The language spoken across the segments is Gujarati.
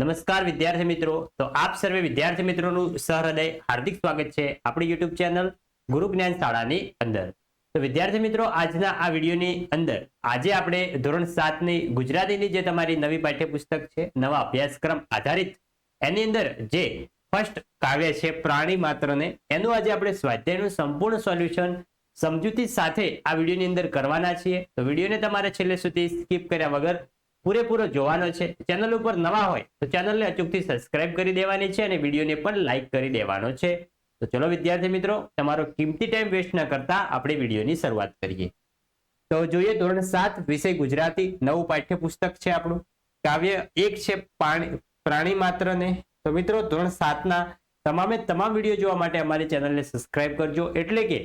નમસ્કાર વિદ્યાર્થી મિત્રો. તો આપ સર્વે વિદ્યાર્થી મિત્રોનું સહૃદય, હાર્દિક સ્વાગત છે આપણી યુટ્યુબ ચેનલ ગુરુ જ્ઞાન શાળાની અંદર. તો વિદ્યાર્થી મિત્રો, આજના આ વિડીયોની અંદર આજે આપણે ધોરણ સાતની ગુજરાતીની જે તમારી નવી પાઠ્યપુસ્તક છે, નવા અભ્યાસક્રમ આધારિત, એની અંદર જે ફર્સ્ટ કાવ્ય છે, પ્રાણી માત્રને, એનું આજે આપણે સ્વાધ્યાયનું સંપૂર્ણ સોલ્યુશન સમજૂતી સાથે આ વિડીયોની અંદર કરવાના છીએ. તો વિડીયોને તમારે છેલ્લે સુધી સ્કીપ કર્યા વગર પૂરેપૂરો જોવાનો છે. ચેનલ ઉપર નવા હોય તો ચેનલને અચૂકથી સબસ્ક્રાઇબ કરી દેવાની છે અને વિડીયોને પણ લાઇક કરી દેવાનો છે. તો ચલો વિદ્યાર્થી મિત્રો, તમારો કિંમતી ટાઈમ વેસ્ટ ન કરતા આપણે વિડીયોની શરૂઆત કરીએ. તો જોઈએ ધોરણ સાત, વિષય ગુજરાતી, નવું પાઠ્યપુસ્તક છે આપણું. કાવ્ય એક છે પ્રાણી માત્રને. તો મિત્રો, ધોરણ સાતના તમામે તમામ વીડિયો જોવા માટે અમારી ચેનલને સબસ્ક્રાઇબ કરજો. એટલે કે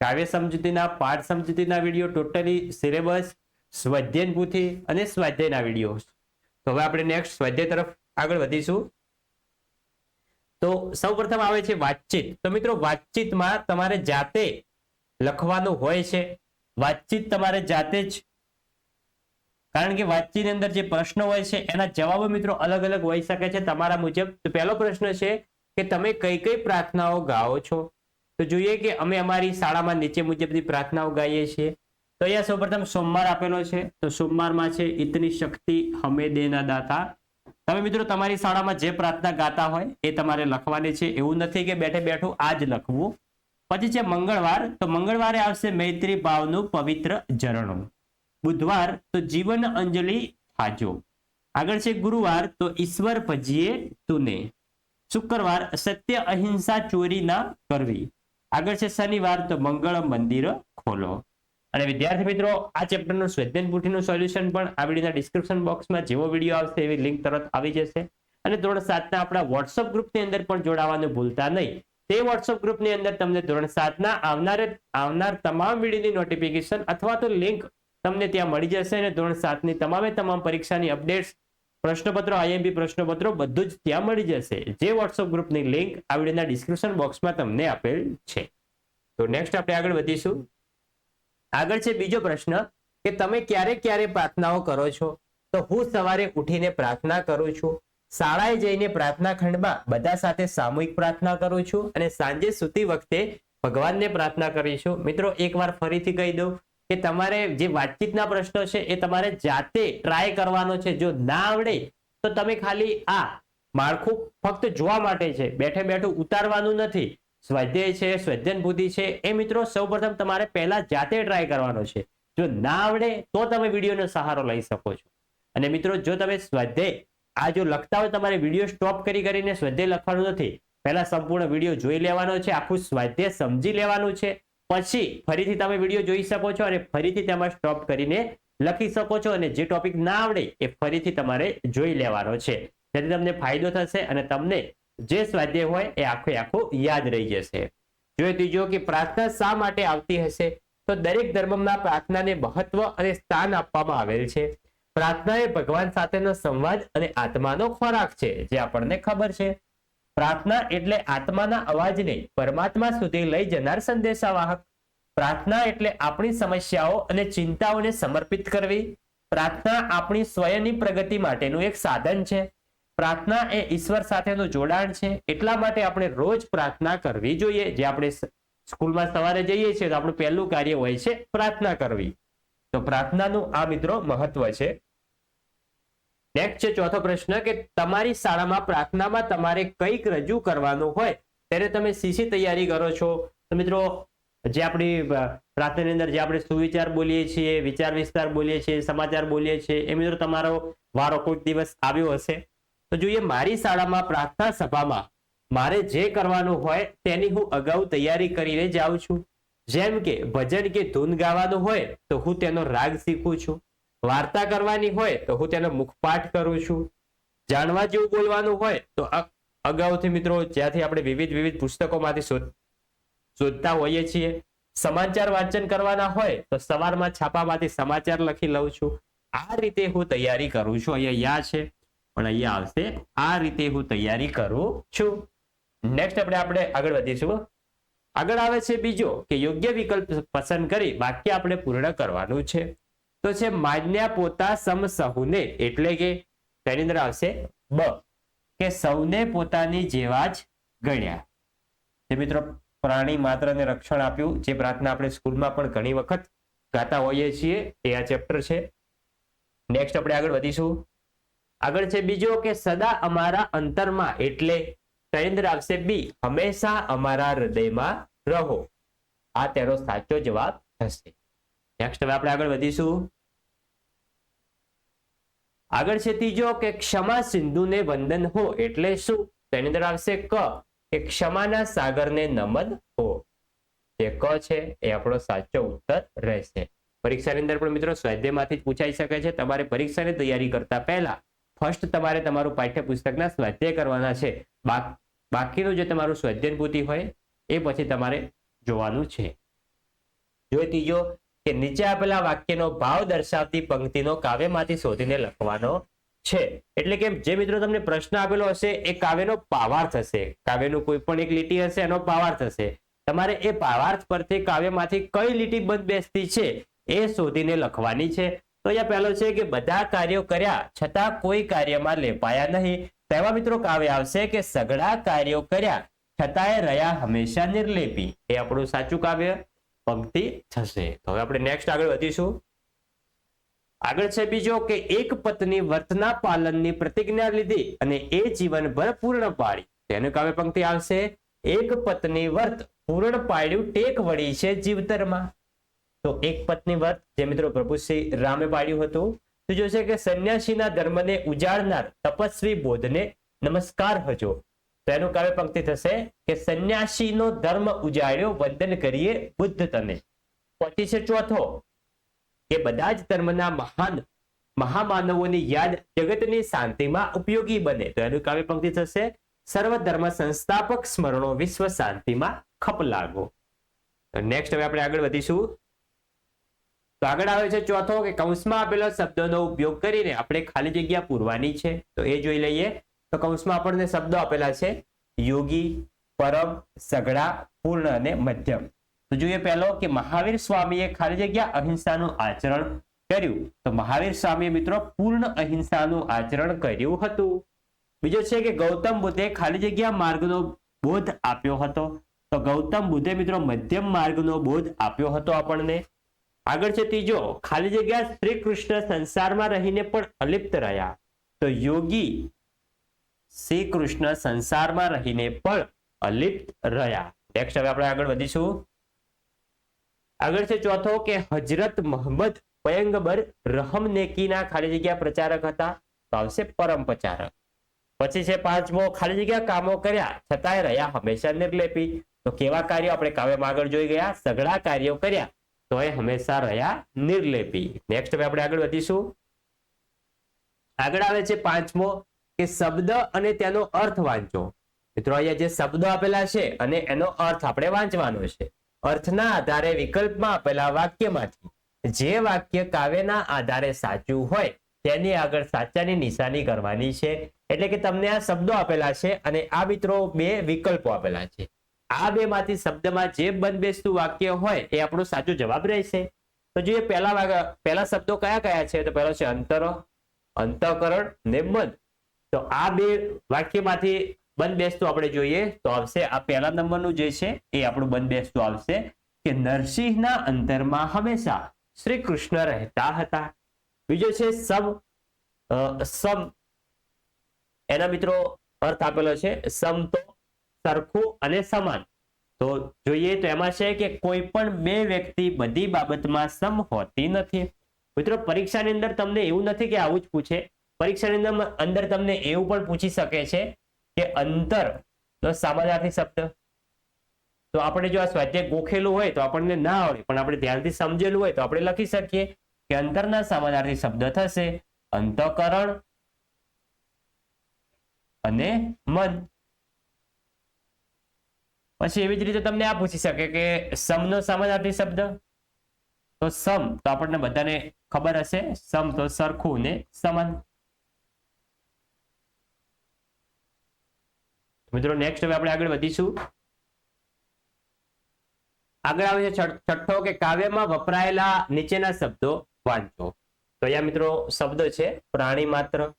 કાવ્ય સમજૂતીના, પાઠ સમજૂતીના વીડિયો ટોટલી સિલેબસ સ્વાધ્યાયન પૂથી અને સ્વાધ્યાયના વીડિયો તો હવે આપણે નેક્સ્ટ સ્વાધ્યાય તરફ આગળ વધીશું. તો સૌપ્રથમ આવે છે વાતચીત. તો મિત્રો, વાતચીતમાં તમારે જાતે લખવાનું હોય છે. વાતચીત તમારે જાતે જ કારણ કે વાતચીતની અંદર જે પ્રશ્નો હોય છે, એના જવાબો મિત્રો અલગ અલગ હોઈ શકે છે. તમારા મુજબ પહેલો પ્રશ્ન છે કે તમે કઈ કઈ પ્રાર્થનાઓ ગાઓ છો? તો જોઈએ કે અમે અમારી શાળામાં નીચે મુજબની પ્રાર્થનાઓ ગાઈએ છીએ. તો અહીંયા સૌપ્રથમ સોમવાર આપેલો છે. તો સોમવારમાં છે ઇતની શક્તિ હમે દેના દાતા. તમે મિત્રો તમારી શાળામાં જે પ્રાર્થના ગાતા હોય એ તમારે લખવાની છે. એવું નથી કે બેઠે બેઠું આ જ લખવું. પછી છે મંગળવાર. તો મંગળવારે આવશે મૈત્રી ભાવનું પવિત્ર ઝરણું બુધવાર તો જીવન અંજલિ હાજો આગળ છે ગુરુવાર. તો ઈશ્વર ભજીએ તુને. શુક્રવાર સત્ય અહિંસા ચોરી ના કરવી. આગળ છે શનિવાર. તો મંગળ મંદિર ખોલો. અને વિદ્યાર્થી મિત્રો, આ ચેપ્ટરનું સ્વેદન પુઠીનું સોલ્યુશન પણ આ વિડીયોના ડિસ્ક્રિપ્શન બોક્સમાં જેવો વીડિયો આવશે એવી લિંક તરત આવી જશે. અને ધોરણ સાતના આપણા વોટ્સઅપ ગ્રુપની અંદર પણ જોડાવાનું ભૂલતા નહીં. તે વોટ્સઅપ ગ્રુપની અંદર તમને ધોરણ સાતના આવનાર આવનાર તમામ વિડીયોની નોટિફિકેશન અથવા તો લિંક તમને ત્યાં મળી જશે અને ધોરણ સાતની તમામે તમામ પરીક્ષાની અપડેટ્સ પ્રશ્નપત્રો આઈએમપી પ્રશ્નપત્રો બધું જ ત્યાં મળી જશે. જે વોટ્સઅપ ગ્રુપની લિંક આ વિડીયોના ડિસ્ક્રિપ્શન બોક્સમાં તમને આપેલ છે. તો નેક્સ્ટ આપણે આગળ વધીશું. આગળ છે બીજો પ્રશ્ન કે તમે ક્યારે ક્યારે પ્રાર્થનાઓ કરો છો? તો હું સવારે ઉઠીને પ્રાર્થના કરું છું. શાળાએ જઈને પ્રાર્થના ખંડમાં બધા સાથે સામૂહિક પ્રાર્થના કરું છું અને સાંજે સૂતી વખતે ભગવાનને પ્રાર્થના કરીશું મિત્રો, એકવાર ફરીથી કહી દઉં કે તમારે જે વાતચીતના પ્રશ્નો છે એ તમારે જાતે ટ્રાય કરવાનો છે. જો ના આવડે, તો તમે ખાલી આ માળખું ફક્ત જોવા માટે છે. બેઠે બેઠું ઉતારવાનું નથી. સ્વાધ્યાય છે, સ્વધ્યન બુદ્ધિ છે. એ મિત્રો, સૌપ્રથમ તમારે પહેલા જાતે ટ્રાય કરવાનો છે. જો ના આવડે, તો તમે વિડીયોનો સહારો લઈ શકો છો. અને મિત્રો, જો તમે સ્વાધ્યાય, આ જો લખતા હોય, તમારે વીડિયો સ્ટોપ કરી કરીને સ્વાધ્યાય લખવાનું નથી. પહેલા સંપૂર્ણ વીડિયો જોઈ લેવાનો છે, આખું સ્વાધ્યાય સમજી લેવાનું છે. પછી ફરીથી તમે વીડિયો જોઈ શકો છો અને ફરીથી તેમાં સ્ટોપ કરીને લખી શકો છો અને જે ટોપિક ના આવડે, એ ફરીથી તમારે જોઈ લેવાનો છે. જેથી તમને ફાયદો થશે અને તમને જે સ્વાધ્યાય હોય એ આખો આખો યાદ રહી જશે. જોઈ ત્રીજો કે પ્રાર્થના શા માટે આવતી હશે? તો દરેક ધર્મમાં પ્રાર્થનાને મહત્વ અને સ્થાન આપવામાં આવેલ છે. પ્રાર્થના એ ભગવાન સાથેનો સંવાદ અને આત્માનો ખોરાક છે, જે આપણને ખબર છે. પ્રાર્થના એટલે આત્માના અવાજને પરમાત્મા સુધી લઈ જનાર સંદેશાવાહક. પ્રાર્થના એટલે આપણી સમસ્યાઓ અને ચિંતાઓને સમર્પિત કરવી. પ્રાર્થના આપણી સ્વયંની પ્રગતિ માટેનું એક સાધન છે. પ્રાર્થના એ ઈશ્વર સાથેનું જોડાણ છે. એટલા માટે આપણે રોજ પ્રાર્થના કરવી જોઈએ. જે આપણે સ્કૂલમાં સવારે જઈએ છીએ તો આપણું પહેલું કાર્ય હોય છે પ્રાર્થના કરવી. તો પ્રાર્થનાનું આ મિત્રો મહત્વ છે. નેક્સ્ટ છે ચોથો પ્રશ્ન કે તમારી શાળામાં પ્રાર્થનામાં તમારે કંઈક રજૂ કરવાનું હોય ત્યારે તમે સીસી તૈયારી કરો છો? તો મિત્રો, જે આપણી પ્રાર્થનાની અંદર જે આપણે સુવિચાર બોલીએ છીએ વિચાર વિસ્તાર બોલીએ છીએ, સમાચાર બોલીએ છીએ, એ મિત્રો તમારો વારો કોઈક દિવસ આવ્યો હશે? તો જોઈએ, મારી શાળામાં પ્રાર્થના સભામાં મારે જે કરવાનું હોય તેની હું અગાઉ તૈયારી કરીને જાઉં છું. જેમ કે ભજન કે ધૂન ગાવાનું હોય તો હું તેનો રાગ શીખું છું. વાર્તા કરવાની હોય તો હું તેનો મુખપાઠ કરું છું. જાણવા જેવું બોલવાનું હોય તો અગાઉથી મિત્રો જ્યાંથી આપણે વિવિધ વિવિધ પુસ્તકોમાંથી શોધ, શોધતા હોઈએ છીએ. સમાચાર વાંચન કરવાના હોય તો સવારમાં છાપામાંથી સમાચાર લખી લઉં છું. આ રીતે હું તૈયારી કરું છું. અહીંયા યા છે. પણ અહીંયા આવશે. આ રીતે હું તૈયારી કરું છું. નેક્સ્ટ આપણે આપણે આગળ વધીશું. આગળ આવે છે બીજો કે યોગ્ય વિકલ્પ પસંદ કરી વાક્ય આપણે પૂર્ણ કરવાનું છે. તો છે માન્યા પોતા સમ સહુને એટલે કે તેની અંદર આવશે બ. કે સૌને પોતાની જેવા જ ગણ્યા. જે મિત્રો પ્રાણી માત્રને રક્ષણ આપ્યું, જે પ્રાર્થના આપણે સ્કૂલમાં પણ ઘણી વખત ગાતા હોઈએ છીએ, એ આ ચેપ્ટર છે. નેક્સ્ટ આપણે આગળ વધીશું. આગળ છે બીજો કે સદા અમારા અંતરમાં એટલે શૈલેન્દ્ર આવશે બી. હંમેશા અમારા હૃદયમાં રહો. આ તેનો સાચો જવાબ થશે નેક્સ્ટ હવે આપણે આગળ વધીશું. આગળ છે ત્રીજો કે ક્ષમા સિંધુને વંદન હો એટલે શું? તેની અંદર આવશે ક. કે ક્ષમાના સાગરને નમન હો. જે ક છે એ આપણો સાચો ઉત્તર રહેશે. પરીક્ષાની અંદર પણ મિત્રો સ્વાધ્યાયમાંથી પૂછાઈ શકે છે. તમારે પરીક્ષાની તૈયારી કરતા પહેલા ફર્સ્ટ તમારે તમારું પાઠ્યપુસ્તકના સ્વાધ્યાય કરવાના છે. બાકીનું જે તમારું સ્વાધ્યાય હોય, એ પછી તમારે જોવાનું છે. જો ત્રીજો, કે નીચે આપેલા વાક્યનો ભાવ દર્શાવતી પંક્તિનો કાવ્યમાંથી શોધીને લખવાનો છે. એટલે કે જે મિત્રો તમને પ્રશ્ન આપેલો હશે, એ કાવ્યનો પાવાર્થ હશે. કાવ્યનું કોઈ પણ એક લીટી હશે, એનો પાવાર્થ હશે. તમારે એ પાવાર્થ પરથી કાવ્યમાંથી કઈ લીટી બંધ બેસતી છે, એ શોધીને લખવાની છે. તો અહીંયા પહેલો છે કે બધા કાર્યો કર્યા, છતાં કોઈ કાર્યમાં લેપાયા નહીં. તેવા મિત્રો કાવ્ય આવશે કે સઘળા કાર્યો કર્યા, છતાંય રહ્યા હંમેશા નિર્લેપી. એ આપણું સાચું કાવ્ય પંક્તિ થશે. તો હવે આપણે નેક્સ્ટ આગળ વધીશું. આગળ છે બીજો કે એક પત્ની વર્તના પાલનની પ્રતિજ્ઞા લીધી અને એ જીવનભર પૂર્ણ પાડી. તેનું કાવ્ય પંક્તિ આવશે, એક પત્ની વર્ત પૂર્ણ પાડ્યું, ટેક વળી છે જીવતરમાં. તો એક પત્ની વ્રત જે મિત્રો પ્રભુ રામે પાડ્યું હતું, તો જોશે કે સંન્યાસીના ધર્મને ઉજાડનાર તપસ્વી બોધને નમસ્કાર હજો. તો એનું કાવ્ય પંક્તિ થશે કે સંન્યાસીનો ધર્મ ઉજાડ્યો વંદન કરીએ બુદ્ધ તને. પછી છે ચોથો, કે બધા જ ધર્મના મહાન મહામાનવોની યાદ જગતની શાંતિમાં ઉપયોગી બને. તો એનું કાવ્ય પંક્તિ થશે, સર્વ ધર્મ સંસ્થાપક સ્મરણો વિશ્વ શાંતિમાં ખપ લાગો. નેક્સ્ટ હવે આપણે આગળ વધીશું. તો આગળ આવે છે ચોથો કે કૌંસમાં આપેલા શબ્દોનો ઉપયોગ કરીને આપણે ખાલી જગ્યા પૂરવાની છે. તો એ જોઈ લઈએ. તો કૌંસમાં આપણને શબ્દો આપેલા છે. યોગી પરમ સઘળા પૂર્ણ અને મધ્યમ. તો જોઈએ પહેલો કે મહાવીર સ્વામીએ ખાલી જગ્યા અહિંસાનું આચરણ કર્યું. તો મહાવીર સ્વામીએ મિત્રો પૂર્ણ અહિંસાનું આચરણ કર્યું હતું. બીજો છે કે ગૌતમ બુદ્ધે ખાલી જગ્યા માર્ગનો બોધ આપ્યો હતો. તો ગૌતમ બુદ્ધે મિત્રો મધ્યમ માર્ગનો બોધ આપ્યો હતો આપણને. આગળ છે ત્રીજો, ખાલી જગ્યા શ્રી કૃષ્ણ સંસારમાં રહીને પણ અલિપ્ત રહ્યા. તો યોગી શ્રી કૃષ્ણ સંસારમાં રહીને પણ અલિપ્ત રહ્યા. નેક્સ્ટ હવે આપણે આગળ વધીશું. આગળ છે ચોથો કે હજરત મોહમ્મદ પયંગબર રહમ નેકીના ખાલી જગ્યા પ્રચારક હતા. તો આવશે પરમ પ્રચારક. પછી છે પાંચમો, ખાલી જગ્યા કામો કર્યા, છતાંય રહ્યા, હંમેશા નિર્લેપી. તો કેવા કાર્યો આપણે કાવ્યમાં આગળ જોઈ ગયા? સઘળા કાર્યો કર્યા. તો એ હંમેશા રહ્યા નિર્લેપી. નેક્સ્ટ હવે આપણે આગળ વધીશું. આગળ આવે છે પાંચમો કે શબ્દ અને તેનો અર્થ વાંચો. મિત્રો, અહીંયા જે શબ્દો આપેલા છે અને એનો અર્થ આપણે વાંચવાનો છે. અર્થના આધારે વિકલ્પમાં આપેલા વાક્યમાંથી. જે વાક્ય કાવ્યના આધારે સાચું હોય, તેની આગળ સાચાની નિશાની કરવાની છે. એટલે કે તમને આ શબ્દો આપેલા છે અને આ મિત્રો બે વિકલ્પો આપેલા છે. આ બે માંથી શબ્દમાં જે બંધબેસતું વાક્ય હોય એ આપણો સાચો જવાબ રહેશે. તો જોઈએ પહેલા પહેલા શબ્દો કયા કયા છે? તો પહેલો છે અંતર, અંતઃકરણ ને બંધ. તો આ બે વાક્યમાંથી બંધ બેસતું આપણે જોઈએ તો આવશે આ પહેલા નંબરનું જે છે એ આપણું બંધ બેસતું આવશે કે નરસિંહના અંતરમાં હંમેશા શ્રી કૃષ્ણ રહેતા હતા. બીજો છે સમ સમ. એના મિત્રો અર્થ આપેલો છે, સમ તો સરખું અને સમાન. તો જોઈએ તો એમાં છે કે કોઈ પણ બે વ્યક્તિ બધી બાબતમાં સમ હોતી નથી. મિત્રો, પરીક્ષાની અંદર તમને એવું નથી કે આવું જ પૂછે. પરીક્ષાની અંદર અંદર તમને એવું પણ પૂછી શકે છે કે અંતર નો સામાનાર્થી શબ્દ. તો આપણે જો આ સ્વાધ્યાય ગોખેલું હોય તો આપણને ના આવડે, પણ આપણે ધ્યાનથી સમજેલું હોય તો આપણે લખી શકીએ કે અંતરના સામાનાર્થી શબ્દ થશે અંતઃકરણ અને મન. પછી એવી જ રીતે તમને આ પૂછી શકે કે સમનો સમાનાર્થી શબ્દ? તો સમ, તો આપણને બધાને ખબર હશે. સમ તો સરખું ને સમાન. મિત્રો નેક્સ્ટ હવે આપણે આગળ વધીશું. આગળ આવે છે છઠ્ઠો કે કાવ્યમાં વપરાયેલા નીચેના શબ્દો વાંચો. તો અહીંયા મિત્રો શબ્દ છે, પ્રાણી માત્ર,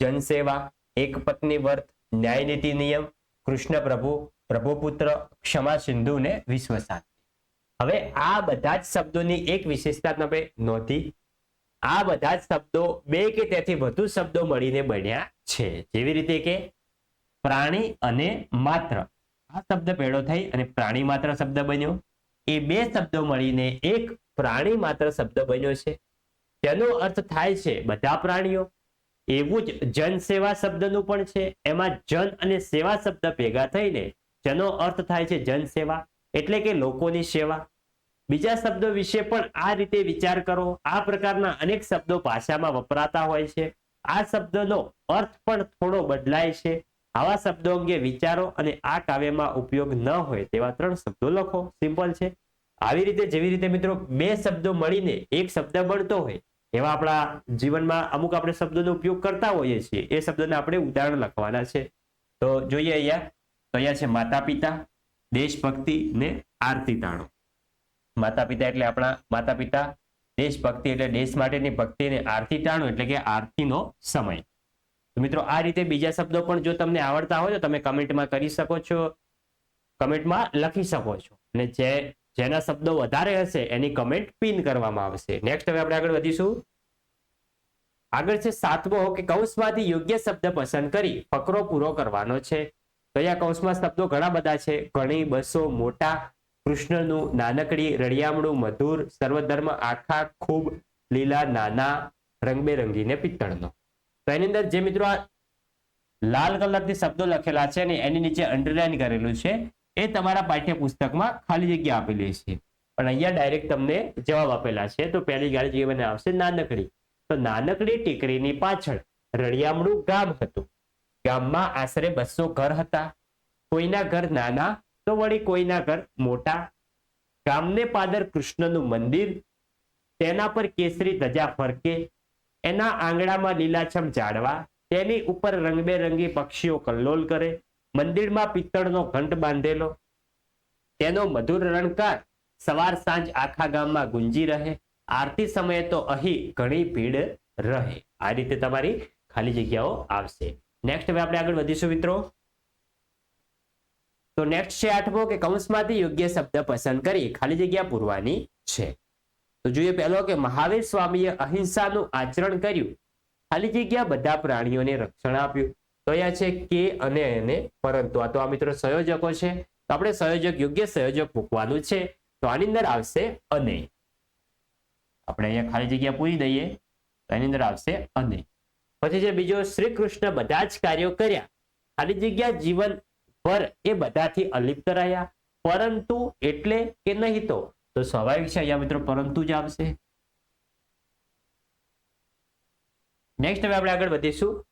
જનસેવા, એક પત્ની વર્ત, ન્યાયનીતિ નિયમ, કૃષ્ણ પ્રભુ પ્રભુપુત્ર ક્ષમા સિંધુ ને વિશ્વ હવે આ બધા જ શબ્દોની એક વિશેષતા તમે નોંધી. આ બધા જ શબ્દો બે કે તેથી વધુ શબ્દો મળીને બન્યા છે. જેવી રીતે કે પ્રાણી અને માત્ર. આ શબ્દ પેડો થઈ અને પ્રાણી માત્ર શબ્દ બન્યો. એ બે શબ્દો મળીને એક પ્રાણી માત્ર શબ્દ બન્યો છે. તેનો અર્થ થાય છે બધા પ્રાણીઓ. એવું જ જન સેવા શબ્દનું પણ છે. એમાં જન અને સેવા શબ્દ ભેગા થઈને જેનો અર્થ થાય છે જન સેવા એટલે કે લોકોની સેવા. બીજા શબ્દો વિશે પણ આ રીતે વિચાર કરો. આ પ્રકારના અનેક શબ્દો ભાષામાં વપરાતા હોય છે. આ શબ્દનો અર્થ પણ થોડો બદલાય છે. આવા શબ્દો અંગે વિચારો અને આ કાવ્યમાં ઉપયોગ ન હોય તેવા ત્રણ શબ્દો લખો. સિમ્પલ છે. આવી રીતે જેવી રીતે મિત્રો બે શબ્દો મળીને એક શબ્દ બનતો હોય, એવા આપણા જીવનમાં અમુક આપણે શબ્દોનો ઉપયોગ કરતા હોઈએ છીએ. એ શબ્દને આપણે ઉદાહરણ લખવાના છે. તો જોઈએ અહીંયા. અહીંયા છે? માતા પિતા દેશભક્તિ ને આરતી તાણો. માતા પિતા એટલે આપણા માતા પિતા દેશભક્તિ એટલે દેશ માટેની ભક્તિ અને આરતી તાણો એટલે કે આરતીનો સમય. તો મિત્રો, આ રીતે બીજા શબ્દો પણ જો તમને આવડતા હોય તો તમે કમેન્ટમાં કરી શકો છો. કમેન્ટમાં લખી શકો છો. અને જે, જેના શબ્દો વધારે હશે એની કમેન્ટ પિન કરવામાં આવશે. નેક્સ્ટ હવે આપણે આગળ વધીશું. આગળ છે સાતમો કે કૌશમાંથી યોગ્ય શબ્દ પસંદ કરી ફકરો પૂરો કરવાનો છે. અહીંયા કૌંસમાં શબ્દો ઘણા બધા છે? ઘણી, બસો, મોટા, કૃષ્ણનું, નાનકડી, રળિયામણું, મધુર, સર્વધર્મ, આખા, ખૂબ, લીલા, નાના રંગબેરંગી ને પિત્તળનો. તો એની અંદર જે મિત્રો આ લાલ કલરથી શબ્દો લખેલા છે અને એની નીચે અંડરલાઈન કરેલું છે, એ તમારા પાઠ્યપુસ્તકમાં ખાલી જગ્યા આપેલી છે. પણ અહીંયા ડાયરેક્ટ તમને જવાબ આપેલા છે. તો પહેલી ગાડી જે મને આવશે નાનકડી. તો નાનકડી ટીકરીની પાછળ રળિયામણું ગામ હતું. ગામમાં આશરે બસો ઘર હતા. કોઈના ઘર નાના તો વળી કોઈના ઘર મોટા. ગામને પાદર કૃષ્ણનું મંદિર, તેના પર કેસરી ધજા ફરકે, એના આંગણામાં લીલાછમ ઝાડવા, તેની ઉપર રંગબેરંગી પક્ષીઓ કલ્લોલ કરે, મંદિરમાં પિત્તળનો ઘંટ બાંધેલો. તેનો મધુર રણકાર સવાર સાંજ આખા ગામમાં ગુંજી રહે. આરતી સમયે તો અહીં ઘણી ભીડ રહે. આ રીતે તમારી ખાલી જગ્યાઓ આવશે. નેક્સ્ટ હવે આપણે આગળ વધીશું મિત્રો. તો નેક્સ્ટ છે આઠમો કે કૌંસમાંથી યોગ્ય શબ્દ પસંદ કરી ખાલી જગ્યા પૂરવાની છે. તો જોઈએ પહેલો કે મહાવીર સ્વામીએ અહિંસાનું આચરણ કર્યું. ખાલી જગ્યા બધા પ્રાણીઓને રક્ષણ આપ્યું. તો અહીંયા છે કે અને એને પરંતુ આ તો આ મિત્રો સંયોજકો છે. તો આપણે સંયોજક યોગ્ય સંયોજક મૂકવાનું છે. તો આની અંદર આવશે અને. આપણે અહીંયા ખાલી જગ્યા પૂરી દઈએ. તો એની અંદર આવશે અને. પછી છે બીજો શ્રી કૃષ્ણ બધા જ કાર્યો કર્યા. ખાલી જગ્યા જીવન પર એ બધાથી અલિપ્ત રહ્યા. પરંતુ એટલે કે નહીં તો તો સ્વાભાવિક છે અહીંયા મિત્રો, પરંતુ જ આવશે. નેક્સ્ટ હવે આપણે આગળ વધીશું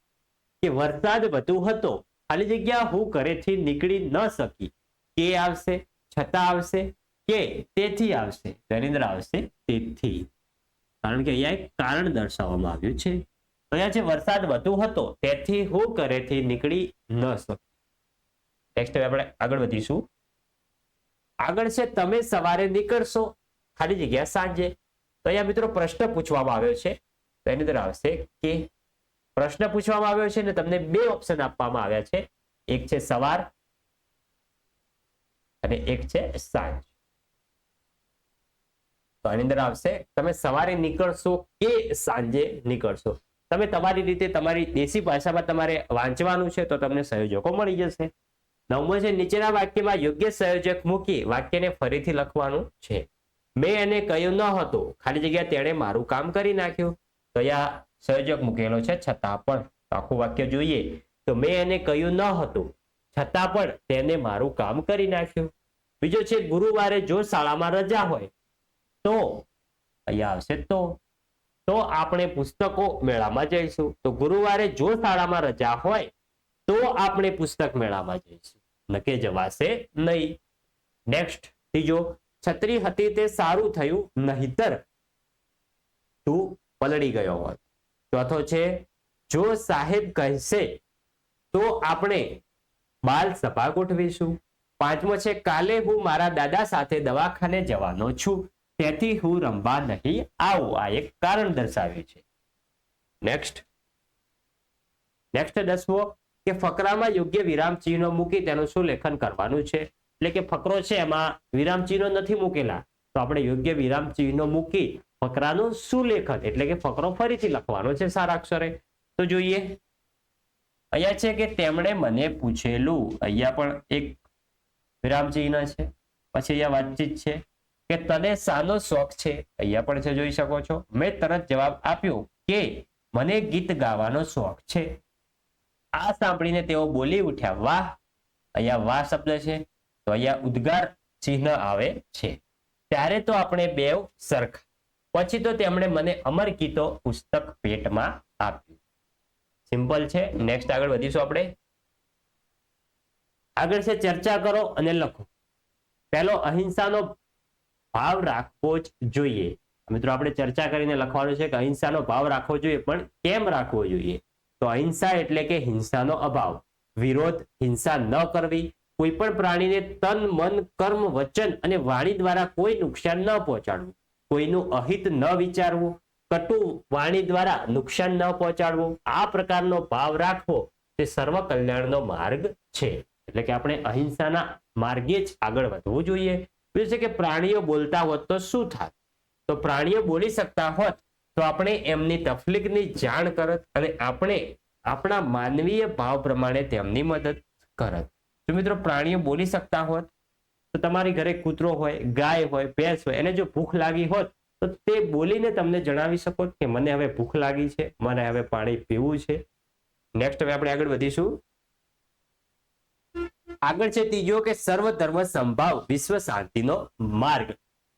કે વરસાદ વધુ હતો. ખાલી જગ્યા હું ઘરેથી નીકળી ન શકી. કે આવશે, છતાં આવશે, કે તેથી આવશે નરેન્દ્ર આવશે તેથી. કારણ કે અહીંયા એક કારણ દર્શાવવામાં આવ્યું છે. અહીંયા જે વરસાદ વધુ હતો, તેથી હું ઘરેથી નીકળી ન શકી નેક્સ્ટ આપણે આગળ વધીશું. આગળ છે, તમે સવારે નીકળશો, ખાલી જગ્યા સાંજે. તો અહીંયા મિત્રો પ્રશ્ન પૂછવામાં આવ્યો છે. તો એની અંદર આવશે કે પ્રશ્ન પૂછવામાં આવ્યો છે ને તમને બે ઓપ્શન આપવામાં આવ્યા છે. એક છે સવાર અને એક છે સાંજ. તો આની અંદર આવશે, તમે સવારે નીકળશો કે સાંજે નીકળશો? તમે તમારી રીતે તમારી દેશી ભાષામાં તમારે વાંચવાનું છે તો તમને સંયોજકો મળી જશે. નવમો છે, નીચેના વાક્યમાં યોગ્ય સંયોજક મૂકી વાક્યને ફરીથી લખવાનું છે. મેં એને કહ્યું ન હતું. ખાલી જગ્યા તેણે મારું કામ કરી નાખ્યું. તો અહીંયા સંયોજક મૂકેલો છે, છતાં પણ. આખું વાક્ય જોઈએ. તો મેં એને કહ્યું ન હતું. છતાં પણ તેને મારું કામ કરી નાખ્યું. બીજો છે, ગુરુવારે જો શાળામાં રજા હોય તો અહીંયા આવશે તો. તો આપણે પુસ્તકો મેળામાં જઈશું. તો ગુરુવારે જો શાળામાં રજા હોય, તો આપણે પુસ્તક મેળામાં જઈશું. નકે જવાશે નહીં. નેક્સ્ટ ત્રીજો, છત્રી હતી તે સારું થયું નહીતર તું પલળી ગયો હોત. ચોથો છે, જો સાહેબ કહેશે, તો આપણે બાલ સભા ગોઠવીશું. પાંચમો છે, કાલે હું મારા દાદા સાથે દવાખાને જવાનો છું. તેથી હું રમવા નહીં આવું. આ એક કારણ દર્શાવ્યું છે. નેક્સ્ટ નેક્સ્ટ દસમો, કે ફકરામાં યોગ્ય વિરામ ચિહ્નો મૂકી તેનું શું લેખન કરવાનું છે? એટલે કે ફકરો છે એમાં વિરામ ચિહ્નો નથી મૂકેલા. તો આપણે યોગ્ય વિરામ ચિહ્નો મૂકી ફકરાનું શું લેખન? એટલે કે ફકરો ફરીથી લખવાનો છે સારા અક્ષરે. તો જોઈએ. અહીંયા છે કે તેમણે મને પૂછેલું. અહીંયા પણ એક વિરામ ચિહ્ન છે. પછી અહીંયા વાતચીત છે. કે તને શાનો શોખ છે? અહીંયા પણ છે, જોઈ શકો છો. મેં તરત જવાબ આપ્યો કે મને ગીત ગાવાનો શોખ છે. આ સાંભળીને તેઓ બોલી ઉઠ્યા, વાહ! અહીંયા વાહ શબ્દ છે. તો અહીંયા ઉદ્ગાર ચિહ્ન આવે છે. ત્યારે તો આપણે બેવ સરખા. પછી તો તેમણે મને અમર ગીતો પુસ્તક ભેટમાં આપ્યું. સિમ્પલ છે. નેક્સ્ટ આગળ વધીશું આપણે. આગળ છે, ચર્ચા કરો અને લખો. પહેલો અહિંસાનો ભાવ રાખવો જ જોઈએ. મિત્રો, આપણે ચર્ચા કરીને લખવાનું છે કે અહિંસાનો ભાવ રાખવો જોઈએ, પણ કેમ રાખવો જોઈએ? તો અહિંસા એટલે કે હિંસાનો અભાવ. વિરોધ, હિંસા ન કરવી. કોઈ પણ પ્રાણીને તન, મન, કર્મ, વચન અને વાણી દ્વારા કોઈ નુકસાન ન પહોંચાડવું. કોઈનું અહિત ન વિચારવું. કટુ વાણી દ્વારા નુકસાન ન પહોંચાડવું. આ પ્રકારનો ભાવ રાખવો તે સર્વ કલ્યાણનો માર્ગ છે. એટલે કે આપણે અહિંસાના માર્ગે જ આગળ વધવું જોઈએ. બીજું છે કે પ્રાણીઓ બોલતા હોત તો શું થાત તો પ્રાણીઓ બોલી શકતા હોત તો આપણે એમની તકલીફની જાણ કરત અને આપણે આપણા માનવીય ભાવ પ્રમાણે તેમની મદદ કરત. જો મિત્રો, પ્રાણીઓ બોલી શકતા હોત તો તમારી ઘરે કૂતરો હોય, ગાય હોય, ભેંસ હોય, એને જો ભૂખ લાગી હોત તો તે બોલીને તમને જણાવી શકો કે મને હવે ભૂખ લાગી છે, મને હવે પાણી પીવું છે. નેક્સ્ટ હવે આપણે આગળ વધીશું. આગળ છે ત્રીજો કે સર્વ ધર્મ સંભાવ, વિશ્વ શાંતિનો માર્ગ.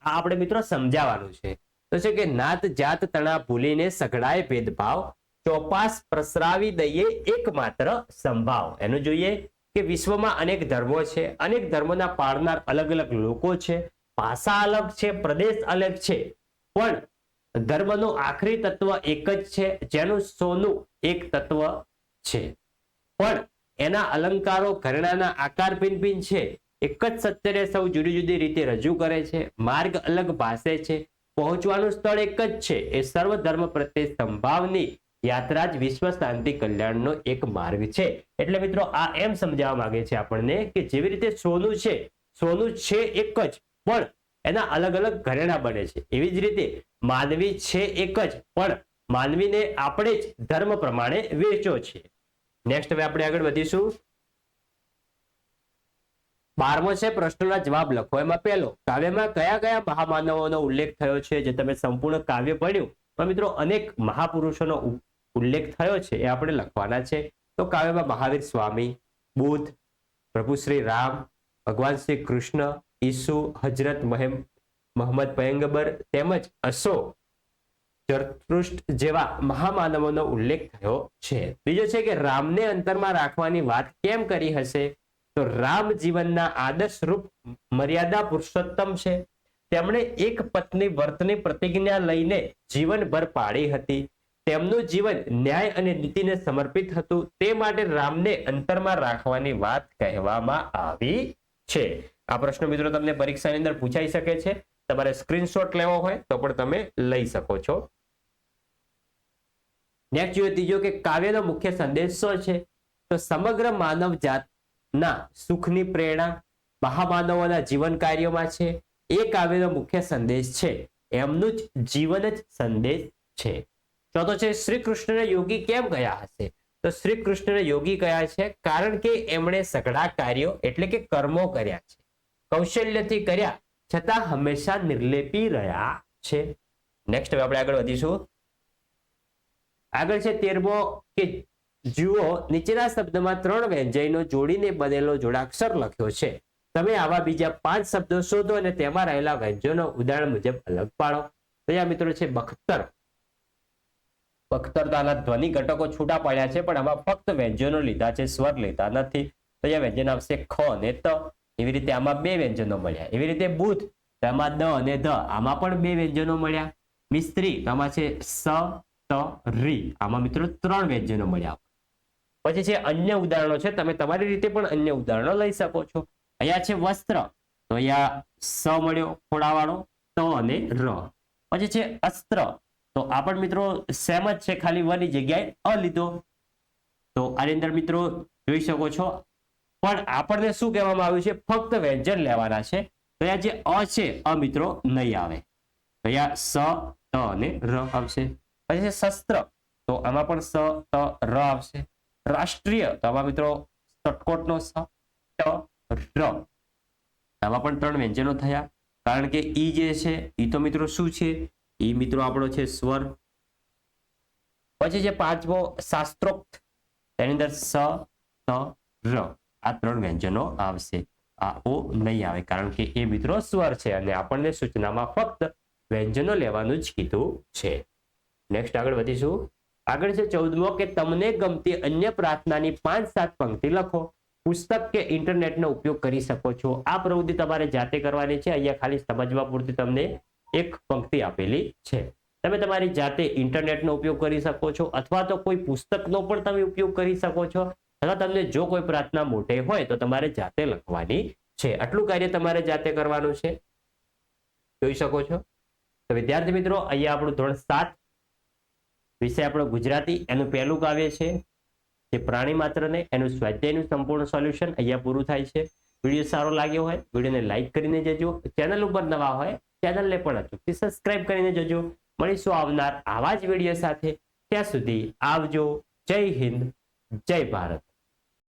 આ આપણે મિત્રો સમજાવવાનું છે. તો છે કે નાત જાત તણા ભૂલીને સઘળાય ભેદભાવ, ચોપાસ પ્રસરાવી દઈએ એકમાત્ર સંભાવ. એનું જોઈએ કે વિશ્વમાં અનેક ધર્મો છે. અનેક ધર્મોના પાળનાર અલગ અલગ લોકો છે. ભાષા અલગ છે, પ્રદેશ અલગ છે. પણ ધર્મનું આખરી તત્વ એક જ છે, જેનું સોનું એક તત્વ છે. પણ એના અલંકારો ઘરેણાના આકાર ભિન્ન ભિન્ન છે. એક જ સત્યને સૌ જુદી જુદી રીતે રજૂ કરે છે. માર્ગ અલગ ભાષે છે. પહોંચવાનું સ્થળ એક જ છે. એ સર્વ ધર્મ પ્રત્યે સંભાવની યાત્રા જ વિશ્વ શાંતિ કલ્યાણનો એક માર્ગ છે. એટલે મિત્રો, આ એમ સમજાવવા માંગે છે આપણને કે જેવી રીતે સોનું છે સોનું છે એક જ, પણ એના અલગ અલગ ઘરેણા બને છે. એવી જ રીતે માનવી છે એક જ, પણ માનવીને આપણે જ ધર્મ પ્રમાણે વેચો છે. નેક્સ્ટ હવે આપણે આગળ વધીશું. બારમો છે પ્રશ્નોના જવાબ લખો. એમાં પહેલો, કાવ્યમાં કયા કયા મહામાનવોનો ઉલ્લેખ થયો છે જે તમે સંપૂર્ણ કાવ્ય પડ્યું મિત્રો, અનેક મહાપુરુષોનો ઉલ્લેખ થયો છે, એ આપણે લખવાના છે. તો કાવ્યમાં મહાવીર સ્વામી, બુદ્ધ, પ્રભુ શ્રી રામ, ભગવાન શ્રી કૃષ્ણ, ઈસુ હજરત મહેમ મોહમ્મદ પયંગબર તેમજ અશોક જરતૃષ્ટ જેવા મહામાનવોનો ઉલ્લેખ થયો છે. બીજો છે કે રામને અંતરમાં રાખવાની વાત કેમ કરી હશે? તો રામ જીવનના આદર્શ રૂપ મર્યાદા પુરુષોત્તમ છે. તેમણે એક પત્ની વર્તની પ્રતિજ્ઞા લઈને જીવનભર પાળી હતી. તેમનું જીવન ન્યાય અને નીતિને સમર્પિત હતું. તે માટે રામને અંતરમાં રાખવાની વાત કહેવામાં આવી છે. આ પ્રશ્ન મિત્રો તમને પરીક્ષાની અંદર પૂછાઈ શકે છે. તમારે સ્ક્રીનશોટ લેવો હોય તો પણ તમે લઈ શકો છો. નેક્સ્ટ જોઈએ ત્રીજો કે કાવ્યનો મુખ્ય સંદેશ શું છે? તો સમગ્ર માનવ જાતના સુખની પ્રેરણા મહામાનવોના જીવન કાર્યોમાં છે. એ કાવ્યનો મુખ્ય સંદેશ છે. એમનું જ જીવન જ સંદેશ છે. ચોથો છે, શ્રી કૃષ્ણને યોગી કેમ ગયા હશે? તો શ્રી કૃષ્ણને યોગી કયા છે કારણ કે એમણે સઘળા કાર્યો એટલે કે કર્મો કર્યા છે. કૌશલ્યથી કર્યા છતાં હંમેશા નિર્લેપી રહ્યા છે. નેક્સ્ટ હવે આપણે આગળ વધીશું. આગળ છે તેરમો કે જુઓ, નીચેના શબ્દમાં ત્રણ વ્યંજયનો જોડીને બનેલો જોડાક્ષર લખ્યો છે. તમે આવા બીજા પાંચ શબ્દો શોધો અને તેમાં રહેલા વ્યંજનો ઉદાહરણ મુજબ અલગ પાડો. તો મિત્રો છે બખ્તર. બખ્તર તો આના ધ્વનિ ઘટકો છૂટા પડ્યા છે, પણ આમાં ફક્ત વ્યંજનો લીધા છે, સ્વર લીધા નથી. તો અહીંયા વ્યંજન આવશે ખ ને ત. એવી રીતે આમાં બે વ્યંજનો મળ્યા. એવી રીતે બુધ, તો આમાં દ અને ધ. આમાં પણ બે વ્યંજનો મળ્યા. મિસ્ત્રી, તો આમાં છે સ, ત, રી. આમાં મિત્રો ત્રણ વ્યંજનો મળ્યા. પછી છે અન્ય ઉદાહરણો છે. તમે તમારી રીતે પણ અન્ય ઉદાહરણો લઈ શકો છો. અહીંયા છે વસ્ત્ર. તો અહીંયા સ મળ્યો ખોડાવાળો ત અને ર. પછી છે અસ્ત્ર. તો આ પણ મિત્રો સેમ જ છે. ખાલી વની જગ્યાએ અ લીધો. તો આની અંદર મિત્રો જોઈ શકો છો પણ આપણને શું કહેવામાં આવ્યું છે? ફક્ત વ્યંજન લેવાના છે. તો અહીંયા જે અ છે, અ મિત્રો, નહીં આવે. તો અહીંયા સ, ત અને ર આવશે. પછી શસ્ત્ર. તો આમાં પણ સ, ત, ર આવશે. રાષ્ટ્રીય. તો આમાં મિત્રો સટકોટનો સ, ટ, ર. આમાં પણ ત્રણ વ્યંજનો થયા. કારણ કે ઈ જે છે, ઈ તો મિત્રો શું છે? ઈ મિત્રો આપણો છે સ્વર. પછી જે પાંચમો, શાસ્ત્રોક્ત. તેની અંદર સ, ત, ર. આ ત્રણ વ્યંજનો આવશે. આ ઓ નહીં આવે કારણ કે એ મિત્રો સ્વર છે અને આપણને સૂચનામાં ફક્ત વ્યંજનો લેવાનું જ કીધું છે. નેક્સ્ટ આગળ વધીશું. આગળ છે ચૌદમો કે તમને ગમતી અન્ય પ્રાર્થનાની પાંચ સાત પંક્તિ લખો. પુસ્તક કે ઇન્ટરનેટનો ઉપયોગ કરી શકો છો. આ પ્રવૃત્તિ તમારે જાતે કરવાની છે. અહીંયા ખાલી સમજવા પૂરતી તમને એક પંક્તિ આપેલી છે. તમે તમારી જાતે ઇન્ટરનેટનો ઉપયોગ કરી શકો છો અથવા તો કોઈ પુસ્તકનો પણ તમે ઉપયોગ કરી શકો છો. અથવા તમને જો કોઈ પ્રાર્થના મોટે હોય તો તમારે જાતે લખવાની છે. આટલું કાર્ય તમારે જાતે કરવાનું છે. જોઈ શકો છો? તો વિદ્યાર્થી મિત્રો, અહીંયા આપણું ધોરણ સાત વિષય આપણો ગુજરાતી એનું પહેલું કાવ્ય છે. જે પ્રાણી માત્રને એનું સ્વાધ્યાયનું સંપૂર્ણ સોલ્યુશન અહીંયા પૂરું થાય છે. વીડિયો સારો લાગ્યો હોય, વિડીયોને લાઈક કરીને જજો. ચેનલ ઉપર નવા હોય, ચેનલને પણ અચૂકથી સબસ્ક્રાઇબ કરીને જજો. મળીશું આવનાર આવા જ વીડિયો સાથે. ત્યાં સુધી આવજો. જય હિન્દ, જય ભારત.